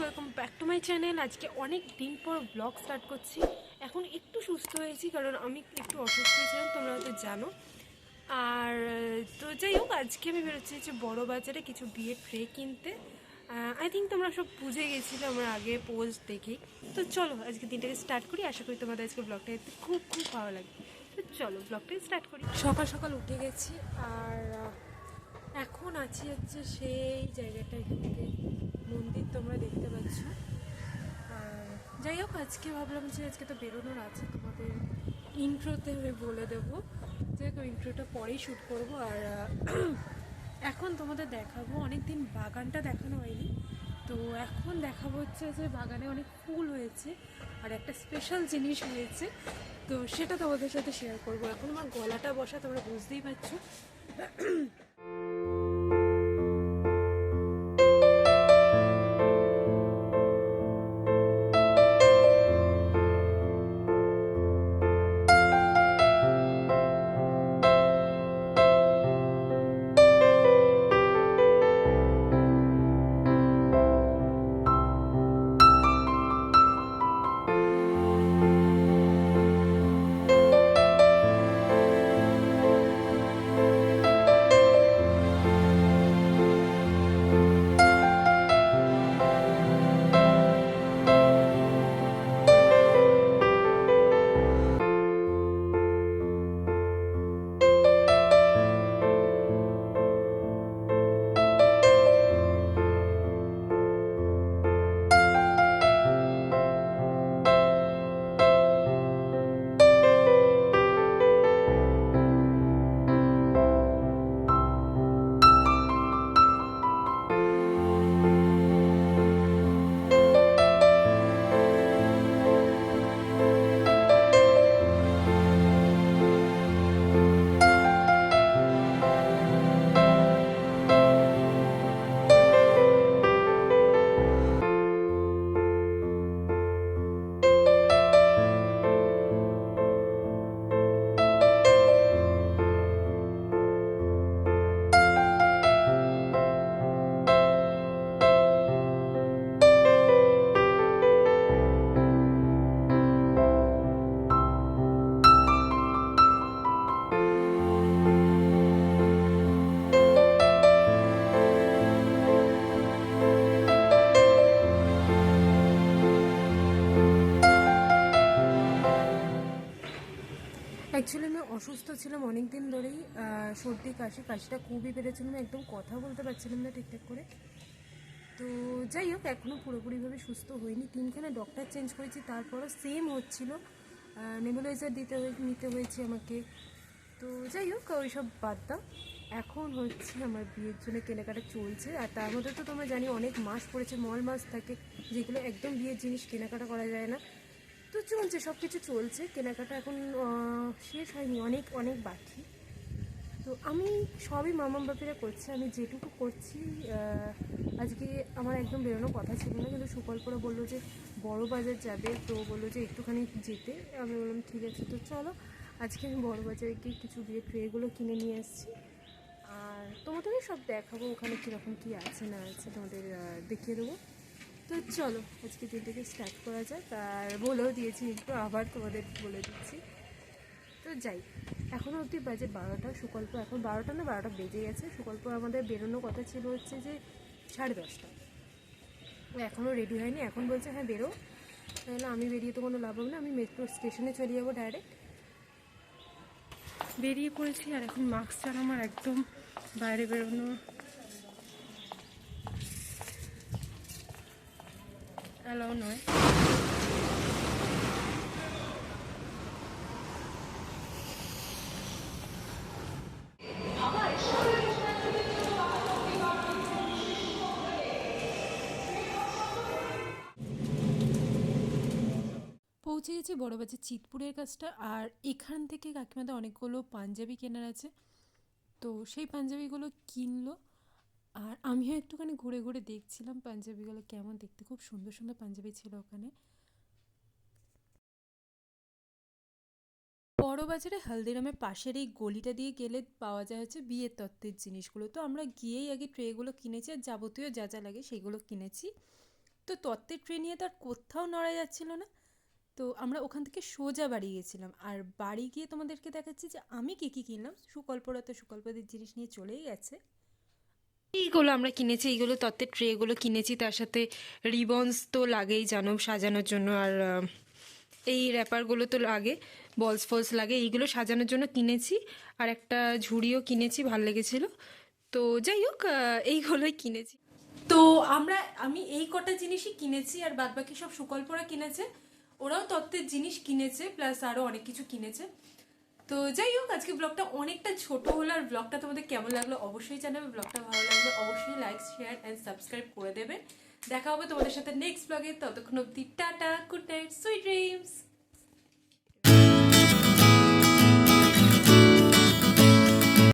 Welcome back to my channel আজকে অনেক দিন পর ব্লগ স্টার্ট করছি। এখন একটু সুস্থ হয়েছি, কারণ আমি একটু অসুস্থ ছিলাম তোমরা হয়তো জানো। আর, তো যাই হোক, আজকে আমি বেরোচ্ছি যে বড় বাজারে কিছু বিয়ের ট্রে কিনতে। আই থিঙ্ক তোমরা সব বুঝে গেছিলে আমার আগে পোস্ট দেখি। তো চলো, আজকে দিনটাকে স্টার্ট করি। আশা করি তোমাদের আজকে ব্লগটা দেখতে খুব খুব ভালো লাগবে। তো চলো ব্লগটা স্টার্ট করি। সকাল সকাল উঠে গেছি, আর এখন আছি হচ্ছে সেই জায়গাটা এখান থেকে। মন্দির তোমরা দেখতে পাচ্ছ। যাই হোক, আজকে ভাবলাম যে আজকে তো বেরোনোর আছে, তোমাদের ইন্ট্রোতে আমি বলে দেবো। যে ইন্ট্রোটা পরেই শ্যুট করব। আর এখন তোমাদের দেখাবো অনেক দিন বাগানটা দেখানো হয়নি। তো এখন দেখা হচ্ছে যে বাগানে অনেক ফুল হয়েছে আর একটা স্পেশাল জিনিস হয়েছে। তো সেটা তোমাদের সাথে শেয়ার করব। এখন আমার গলাটা বসা তোমরা বুঝতেই পারছ। অ্যাকচুয়ালি আমি অসুস্থ ছিলাম অনেক দিন ধরেই সর্দি, কাশি, কাশিটা খুবই বেড়েছিল। আমি একদম কথা বলতে পারছিলাম না ঠিকঠাক করে। তো যাই হোক এখনও পুরোপুরিভাবে সুস্থ হয়নি তিনখানা ডক্টর চেঞ্জ করেছি, তারপরও সেম হচ্ছিল। নেবুলাইজার দিতে হয়ে, নিতে হয়েছে আমাকে। তো যাই হোক, ওইসব বাদ দাও। এখন হচ্ছে আমার বিয়ের জন্য কেনাকাটা চলছে। আর তার মধ্যে তো তোমরা জানি অনেক মাস পড়েছে, মল মাস থাকে, যেগুলো একদম বিয়ের জিনিস কেনাকাটা করা যায় না। তো চলছে সব কিছু চলছে। কেনাকাটা এখন শেষ হয়নি, অনেক অনেক বাকি। তো আমি সবই মামাম বাপিরা করছে, আমি যেটুকু করছি আজকে আমার একদম বেরোনোর কথা ছিল না, কিন্তু সুকল্পরা বলল যে বড় বাজার যাবে, তো বলল যে একটুখানি যেতে। আমি বললাম, ঠিক আছে, তো চলো, আজকে আমি বড় বাজারে গিয়ে কিছু বিয়ের ট্রেগুলো কিনে নিয়ে এসেছি আর তোমাদেরই সব দেখাবো, ওখানে কীরকম কী আছে না আছে, তোমাদের দেখিয়ে দেবো। তো চলো, আজকে দিনটাকে স্টার্ট করা যাক। আর বলেও দিয়েছি একটু আবার তোমাদের বলে দিচ্ছি। তো যাই এখনও অবধি বাজে বারোটা, সুকল্প এখন বারোটা না, বারোটা বেজে গেছে। সুকল্প আমাদের বেরোনোর কথা ছিল হচ্ছে যে সাড়ে দশটা। এখনও রেডি হয়নি, এখন বলছে হ্যাঁ বেরো। তাহলে আমি বেরিয়ে তো কোনো লাভ হবে না, আমি মেট্রো স্টেশনে চলে যাব ডাইরেক্ট বেরিয়ে পড়েছি আর এখন মাস্ক ছাড়া আমার একদম বাইরে বেরোনো অ্যালাউ নয় পৌঁছে গেছি বড়বাজার চিতপুরের কাছটা আর এখান থেকে কাকিমাদের অনেকগুলো পাঞ্জাবি কেনার আছে। তো সেই পাঞ্জাবিগুলো কিনলো। আর আমিও একটুখানি ঘুরে ঘুরে দেখছিলাম পাঞ্জাবিগুলো কেমন দেখতে। খুব সুন্দর সুন্দর পাঞ্জাবি ছিল ওখানে। বড় বাজারে হালদিরামের পাশের এই গলিটা দিয়ে গেলে পাওয়া যায় হচ্ছে বিয়ের তত্ত্বের জিনিসগুলো। তো আমরা গিয়েই আগে ট্রেগুলো কিনেছি আর যাবতীয় যা যা লাগে সেগুলো কিনেছি। তো তত্ত্বের ট্রে নিয়ে তো আর কোথাও নড়া যাচ্ছিল না। তো আমরা ওখান থেকে সোজা বাড়ি গেছিলাম। আর বাড়ি গিয়ে তোমাদেরকে দেখাচ্ছি যে আমি কী কী কিনলাম। সুকল্পরা তো সুকল্পদের জিনিস নিয়ে চলেই গেছে। এইগুলো আমরা কিনেছি, এইগুলো তত্ত্বের ট্রেগুলো কিনেছি, তার সাথে রিবনস তো লাগেই জানো সাজানোর জন্য আর এই র্যাপারগুলো তো লাগে বলস ফলস লাগে, এইগুলো সাজানোর জন্য কিনেছি আর একটা ঝুড়িও কিনেছি, ভালো লেগেছিল। তো যাই হোক এইগুলোই কিনেছি। তো আমরা, আমি এই কটা জিনিসই কিনেছি আর বাদ বাকি সব সুকল্পরা কিনেছে। ওরাও তত্ত্বের জিনিস কিনেছে প্লাস আরও অনেক কিছু কিনেছে। তো যাই হোক, আজকে ব্লগটা অনেকটা ছোট হলো আর ব্লগটা তোমাদের কেমন লাগল অবশ্যই জানাবে। ব্লগটা ভালো লাগল অবশ্যই লাইক শেয়ার অ্যান্ড সাবস্ক্রাইব করে দেবে। দেখা হবে তোমাদের সাথে নেক্সট ব্লগে ততক্ষণ অব্দি tata good night sweet dreams